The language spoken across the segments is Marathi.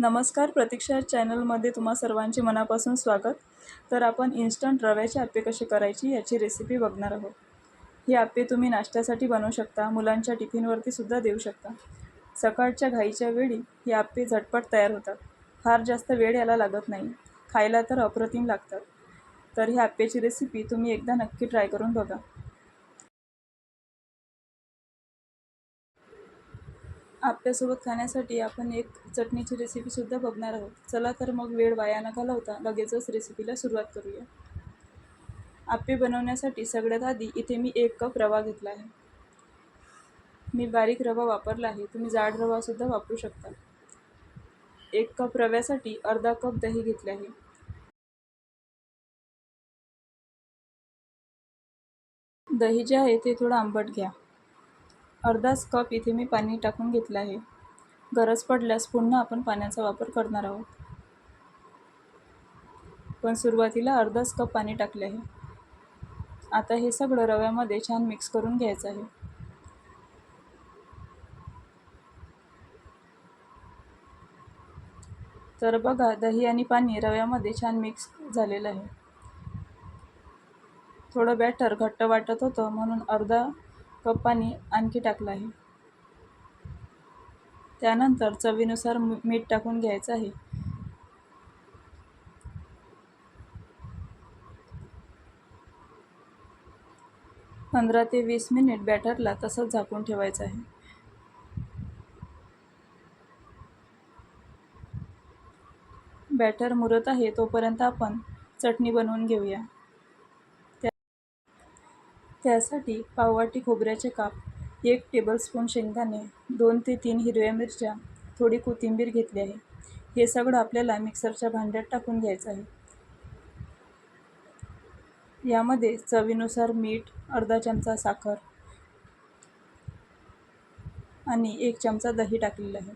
नमस्कार प्रतीक्षा चॅनलमध्ये तुम्हा सर्वांचे मनापासून स्वागत. तर आपण इन्स्टंट रव्याचे आप्पे कसे करायची याची रेसिपी बघणार आहोत. ही आप्पे तुम्ही नाश्त्यासाठी बनवू शकता मुलांच्या टिफिनवरती सुद्धा देऊ शकता. सकाळच्या घाईच्या वेळी ही आप्पे झटपट तयार होतात. फार जास्त वेळ याला लागत नाही. खायला तर अप्रतिम लागतात. तर ही आप्प्याची रेसिपी तुम्ही एकदा नक्की ट्राय करून बघा. आपल्यासोबत खाण्यासाठी आपण एक चटणीची रेसिपीसुद्धा बघणार आहोत. चला तर मग वेळ वाया न घालवता लगेचच रेसिपीला सुरुवात करूया. आप्पे बनवण्यासाठी सगळ्यात आधी इथे मी एक कप रवा घेतला आहे. मी बारीक रवा वापरला आहे. तुम्ही जाड रवासुद्धा वापरू शकता. एक कप रव्यासाठी अर्धा कप दही घेतले आहे. दही जे आहे ते थोडं आंबट घ्या. अर्धाच कप इथे मी पाणी टाकून घेतलं आहे. गरज पडल्यास पुन्हा आपण पाण्याचा वापर करणार आहोत. पण सुरुवातीला अर्धाच कप पाणी टाकले आहे. आता हे सगळं रव्यामध्ये छान मिक्स करून घ्यायचं आहे. तर बघा दही आणि पाणी रव्यामध्ये छान मिक्स झालेलं आहे. थोडं बॅटर घट्ट वाटत होतं म्हणून अर्धा कप पाणी आणखी टाकलं आहे. त्यानंतर चवीनुसार मीठ टाकून घ्यायचं आहे. पंधरा ते वीस मिनिट बॅटरला तसंच झाकून ठेवायचं आहे. बॅटर मुरत आहे तोपर्यंत आपण चटणी बनवून घेऊया. त्यासाठी पाववाटी खोबऱ्याचे काप एक टेबलस्पून शेंगदाणे दोन ते तीन हिरव्या मिरच्या थोडी कोथिंबीर घेतली आहे. हे सगळं आपल्याला मिक्सरच्या भांड्यात टाकून घ्यायचं आहे. यामध्ये चवीनुसार मीठ अर्धा चमचा साखर आणि एक चमचा दही टाकलेलं आहे.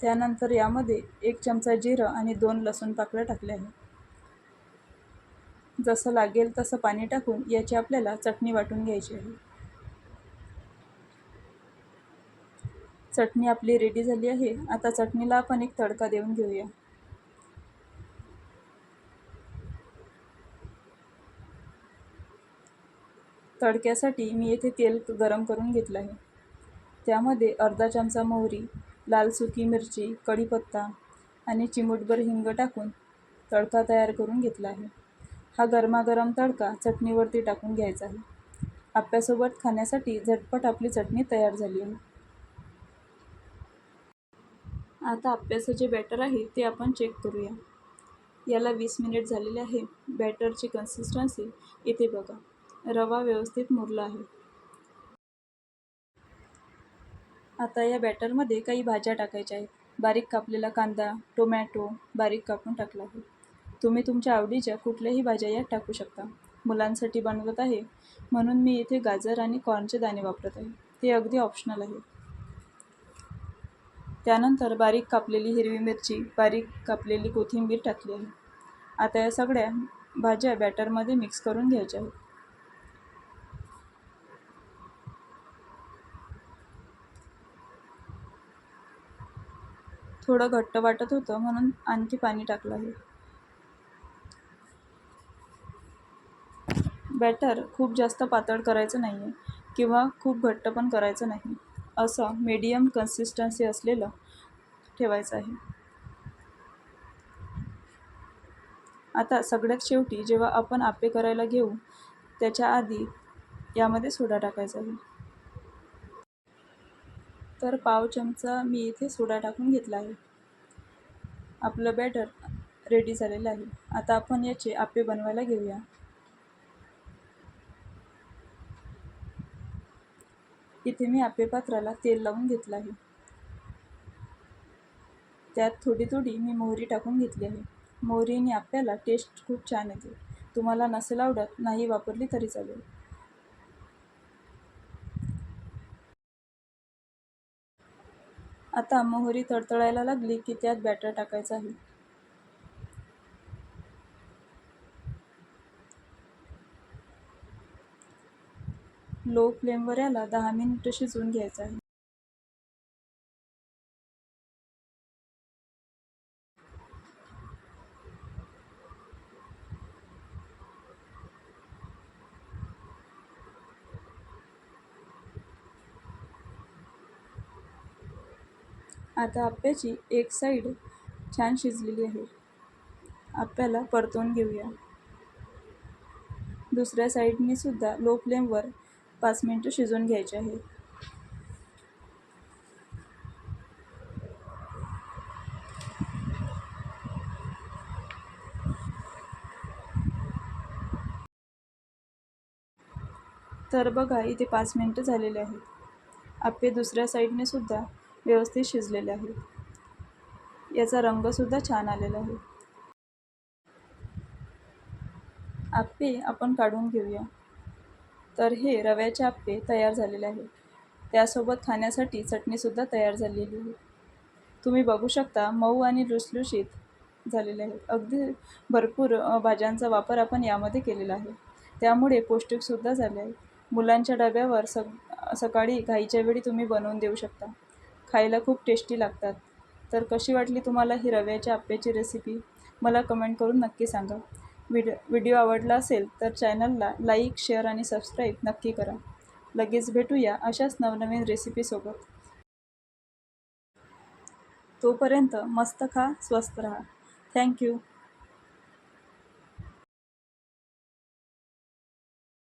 त्यानंतर यामध्ये एक चमचा जिरं आणि दोन लसूण पाकळ्या टाकल्या आहे जसं लागेल तसं पाणी टाकून याची आपल्याला चटणी वाटून घ्यायची आहे. चटणी आपली रेडी झाली आहे. आता चटणीला आपण एक तडका देऊन घेऊया. तडक्यासाठी मी येथे तेल गरम करून घेतलं आहे. त्यामध्ये अर्धा चमचा मोहरी लाल सुकी मिरची कढीपत्ता आणि चिमूटभर हिंग टाकून तडका तयार करून घेतला आहे. हा गरमागरम तडका चटणीवरती टाकून घ्यायचा आहे. आप्यासोबत खाण्यासाठी झटपट आपली चटणी तयार झाली आहे. आता आप्याचं जे बॅटर आहे ते आपण चेक करूया. याला वीस मिनिट झालेले आहे. बॅटरची कन्सिस्टन्सी इथे बघा. रवा व्यवस्थित मुरला आहे. आता या बॅटरमध्ये काही भाज्या टाकायच्या आहेत. बारीक कापलेला कांदा टोमॅटो बारीक कापून टाकला आहे. तुम्ही तुमच्या आवडीच्या कुठल्याही भाज्या यात टाकू शकता. मुलांसाठी बनवत आहे. म्हणून मी इथे गाजर आणि कॉर्नचे दाणे वापरत आहे. ते अगदी ऑप्शनल आहे. त्यानंतर बारीक कापलेली हिरवी मिरची बारीक कापलेली कोथिंबीर टाकली आहे. आता या सगळ्या भाज्या बॅटरमध्ये मिक्स करून घ्यायच्या आहेत. थोडं घट्ट वाटत होतं म्हणून आणखी पाणी टाकलं आहे. बॅटर खूप जास्त पातळ करायचं नाही आहे किंवा खूप घट्ट पण करायचं नाही असं मीडियम कन्सिस्टन्सी असलेलं ठेवायचं आहे. आता सगळ्यात शेवटी जेव्हा आपण आप्पे करायला घेऊ त्याच्या आधी यामध्ये सोडा टाकायचा आहे. तर पाव चमचा मी इथे सोडा टाकून घेतला आहे. आपलं बॅटर रेडी झालेलं आहे. आता आपण याचे आप्पे बनवायला घेऊया. इथे मी आप्पे पात्राला तेल लावून घेतलं आहे. त्यात थोडी थोडी मी मोहरी टाकून घेतली आहे. मोहरीने आप्याला टेस्ट खूप छान येते. तुम्हाला नसेल आवडत नाही वापरली तरी चालेल. आता मोहरी तडतडायला लागली की त्यात बॅटर टाकायचं आहे. लो फ्लेमवर याला दहा मिनिटं शिजवून घ्यायचं आहे. आता आप्याची एक साईड छान शिजलेली आहे. आप्याला परतवून घेऊया. दुसऱ्या साईडने सुद्धा लो फ्लेमवर पाच मिनटं शिजवून घ्यायचे आहे तर बघा इथे पाच मिनटं झालेले आहेत. आप्पे दुसऱ्या साईडने सुद्धा व्यवस्थित शिजलेले आहेत. याचा रंगसुद्धा छान आलेला आहे. आप्पे आपण काढून घेऊया. तर हे रव्याचे आप्पे तयार झालेले आहे त्यासोबत खाण्यासाठी चटणीसुद्धा तयार झालेली आहे. तुम्ही बघू शकता मऊ आणि लुसलुशीत झालेले आहेत. अगदी भरपूर भाज्यांचा वापर आपण यामध्ये केलेला आहे. त्यामुळे पौष्टिकसुद्धा झाले आहे. मुलांच्या डब्यावर सग सकाळी घाईच्या वेळी तुम्ही बनवून देऊ शकता. खायला खूप टेस्टी लागतात. तर कशी वाटली तुम्हाला ही रव्याच्या आप्प्याची रेसिपी? मला कमेंट करून नक्की सांगा. व्हिडिओ व्हिडिओ आवडला असेल तर चॅनलला लाईक शेअर आणि सबस्क्राईब नक्की करा. लगेच भेटूया अशाच नवनवीन रेसिपीसोबत तोपर्यंत मस्त खा स्वस्त राहा. थँक्यू